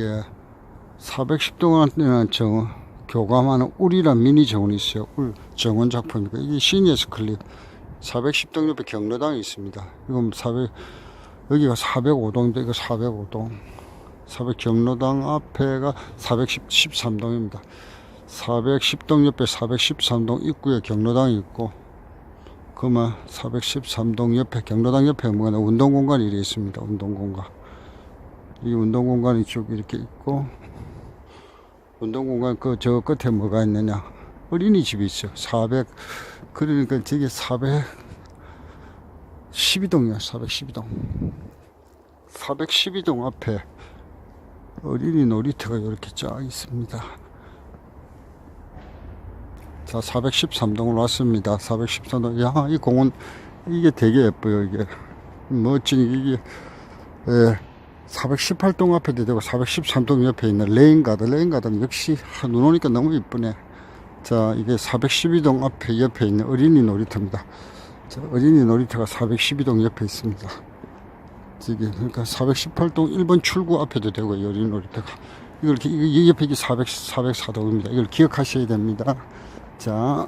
예, 410동안에는 정, 교감하는 울이란 미니 정원이 있어요. 울 정원 작품이고 이게 시니어스 클립 410동 옆에 경로당이 있습니다. 이건 400 여기가 405동인데 이거 405동 400 경로당 앞에가 413동입니다. 410동 옆에 413동 입구에 경로당이 있고 그러면 413동 옆에 경로당 옆에 뭐가 운동 공간이 이렇게 있습니다. 운동 공간. 이 운동 공간이 쭉 이렇게 있고 운동 공간 그 저 끝에 뭐가 있느냐. 어린이집이 있어. 400 그러니까 저게 400 12동이야 412동. 412동 앞에 어린이 놀이터가 이렇게 쫙 있습니다. 자 413동으로 왔습니다. 413동. 야 이 공원 이게 되게 예뻐요 이게. 멋진 이게 예, 418동 앞에도 되고 413동 옆에 있는 레인가드 레인가드는 역시 하, 눈 오니까 너무 이쁘네. 자 이게 412동 앞에 옆에 있는 어린이 놀이터입니다. 자, 어린이 놀이터가 412동 옆에 있습니다. 저기 그러니까 418동 1번 출구 앞에도 되고 이 어린이 놀이터가. 이걸 기- 이 옆에 이게 400, 404동입니다. 이걸 기억하셔야 됩니다. 자